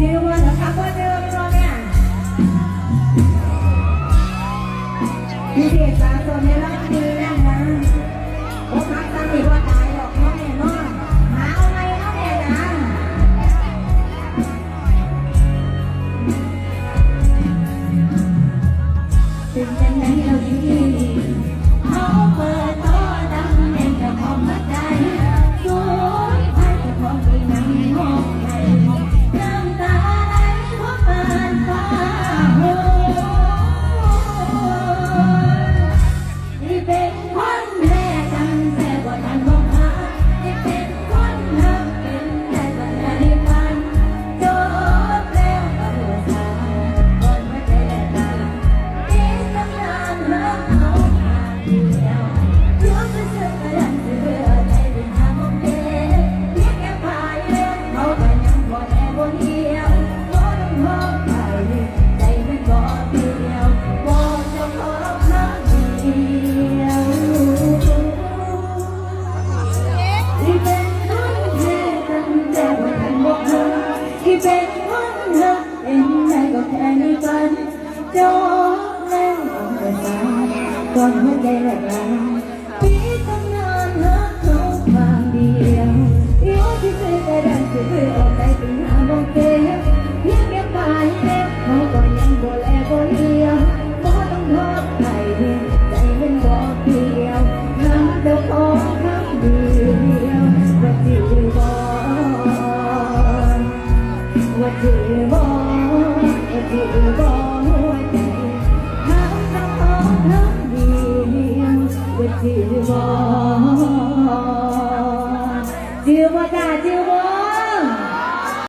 ยืนวนกับนเดินี่รับมือนะโค้งข้กตั้งอีกว่าาหรอกเนาะแน่นอนหาเอไมเนาะแน่นะถึงจะไหนเรายิ้มดีเขาเปิด จอกเล้วเอาแต่สาก่อนหัวใจแลกลายปีตั้งนานหักเขาทาเดียวเดี๋ยวที่ซื้อแต่ดันซื้อออกใจเป็นหาบอกเกลียวยังเก็บไปแล้เขาก็ยังโบ่แลบ่เลียวบ่ต้องทอดไข่เดียวใจเป็นบอกเดียวน้ำเดียวพอทำเดียวว่าที่บอว่าที่บอว่าที่บอ เจียวบ่าเจียว